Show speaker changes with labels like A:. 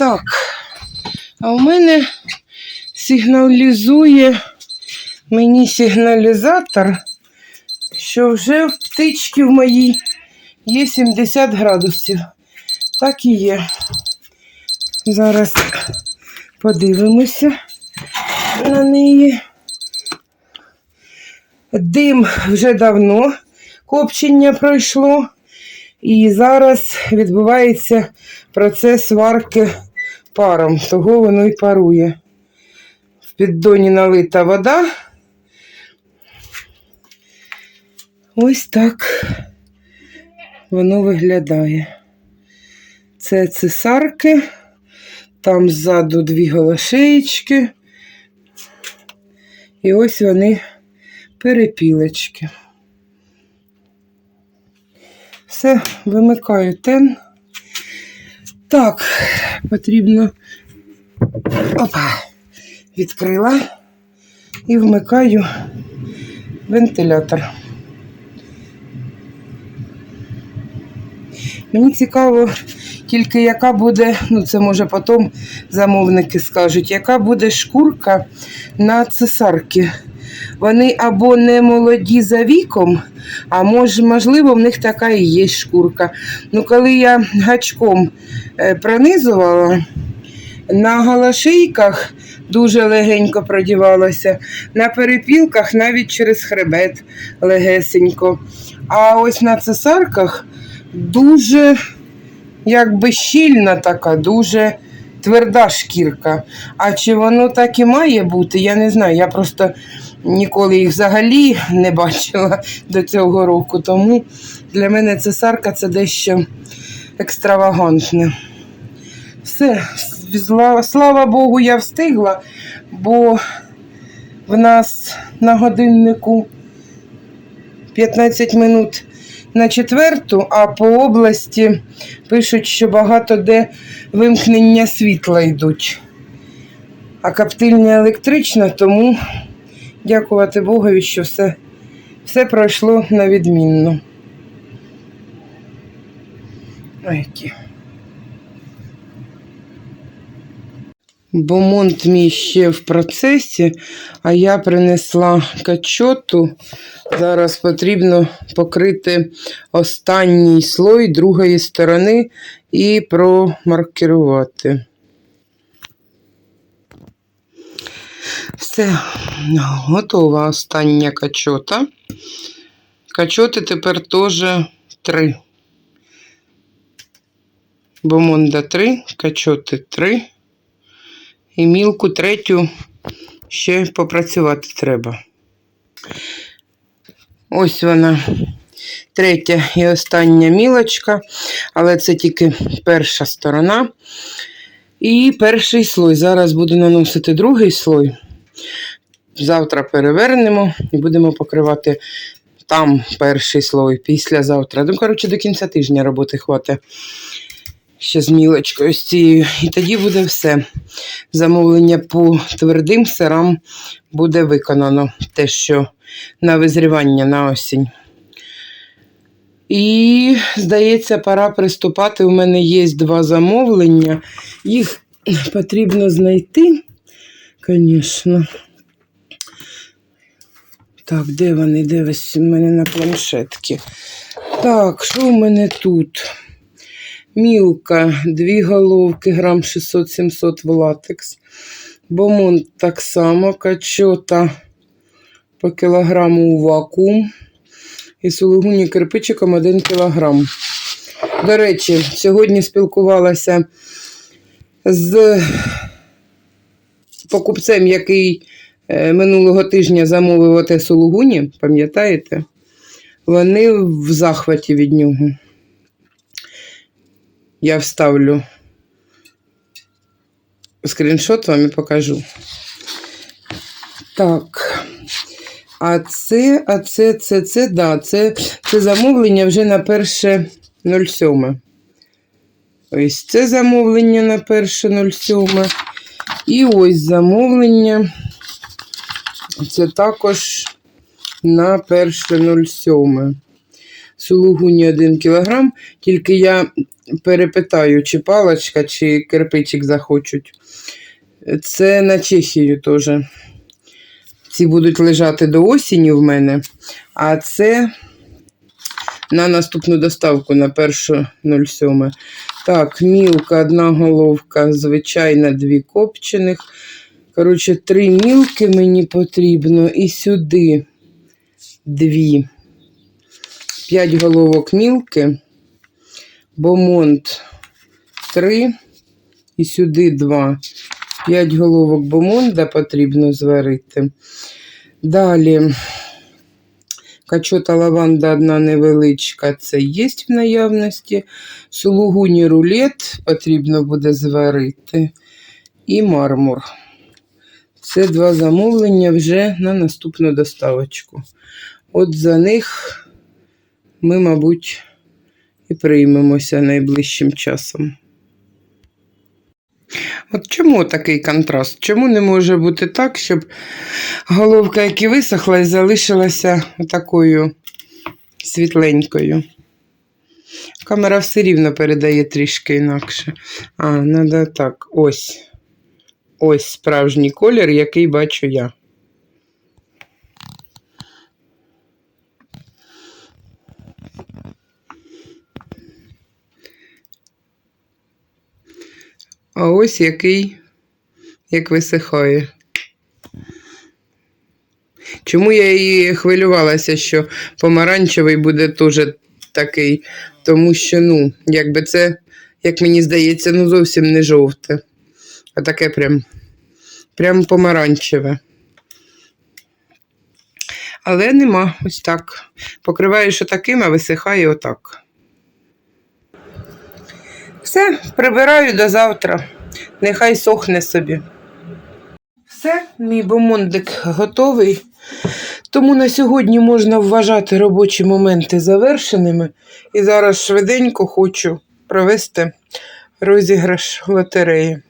A: Так, а у мене сигналізує мені сигналізатор, що вже в птички в моїй є 70 градусів. Так і є. Зараз подивимося на неї. Дим вже давно копчення пройшло. І зараз відбувається процес варки паром, того воно і парує. В піддоні налита вода. Ось так воно виглядає. Це цесарки, там ззаду дві голошеєчки. І ось вони перепілочки. Все, вимикаю тен. Так, потрібно. Опа, відкрила і вмикаю вентилятор. Мені цікаво тільки, яка буде, ну це може потім замовники скажуть, яка буде шкурка на цесарки. Вони або не молоді за віком, а може, можливо, в них така і є шкурка. Ну, коли я гачком е, пронизувала, на галашийках дуже легенько продівалося, на перепілках навіть через хребет легесенько. А ось на цесарках дуже якби щільна така, дуже тверда шкірка. А чи воно так і має бути, я не знаю. Я просто ніколи їх взагалі не бачила до цього року. Тому для мене цесарка це дещо екстравагантне. Все, слава, Богу, я встигла, бо в нас на годиннику 15 минут на четверту, а по області пишуть, що багато де вимкнення світла йдуть. А коптильня електрична, тому дякувати Богові, що все, все пройшло на відмінно. Ой, які. Бомонт мій ще в процесі, а я принесла качоту. Зараз потрібно покрити останній слой другої сторони і промаркерувати. Все, готова остання качота. Качоти тепер теж три. Бомонда три, качоти три. І мілку третю ще попрацювати треба. Ось вона, третя і остання мілочка, але це тільки перша сторона. І перший слой. Зараз буду наносити другий слой. Завтра перевернемо і будемо покривати там перший слой післязавтра. Ну, коротше, до кінця тижня роботи хватить. Ще з мілочкою з цією. І тоді буде все. Замовлення по твердим сирам буде виконано. Те, що на визрівання на осінь. І, здається, пора приступати. У мене є два замовлення. Їх потрібно знайти, звісно. Так, де вони? Де ось у мене на планшетці? Так, що у мене тут? Мілка, дві головки, грам 600-700 в латекс. Бомон так само, качота по кілограму у вакуум. І сулугуні кирпичиком 1 кілограм. До речі, сьогодні спілкувалася з покупцем, який е, минулого тижня замовив оте сулугуні, пам'ятаєте? Вони в захваті від нього. Я вставлю скріншот вам і покажу. Так. А це, а це, це, це, да, це, це замовлення вже на перше 07. Ось це замовлення на перше 07. І ось замовлення. Це також на 1.07. Сулугуні 1 кг. Тільки я перепитаю, чи паличка, чи кирпичик захочуть. Це на Чехію теж. Ці будуть лежати до осені в мене, а це на наступну доставку на 1.07. Так, мілка, одна головка, звичайна, дві копчених. Коротше, три мілки мені потрібно і сюди дві. П'ять головок мілки, бомонд три і сюди два. П'ять головок бомонда потрібно зварити. Далі качота лаванда одна невеличка, це є в наявності. Сулугуні рулет потрібно буде зварити. І мармур. Це два замовлення вже на наступну доставочку. От за них ми, мабуть, і приймемося найближчим часом. От чому такий контраст? Чому не може бути так, щоб головка, як і висохла, і залишилася такою світленькою? Камера все рівно передає трішки інакше. А, треба так, ось. Ось справжній колір, який бачу я. А ось який, як висихає. Чому я і хвилювалася, що помаранчевий буде теж такий, тому що, ну, якби це, як мені здається, ну зовсім не жовте, а таке прям, прям помаранчеве. Але нема ось так. Покриваєш отаким, а висихає отак. Все, прибираю до завтра. Нехай сохне собі. Все, мій бомондик готовий. Тому на сьогодні можна вважати робочі моменти завершеними. І зараз швиденько хочу провести розіграш лотереї.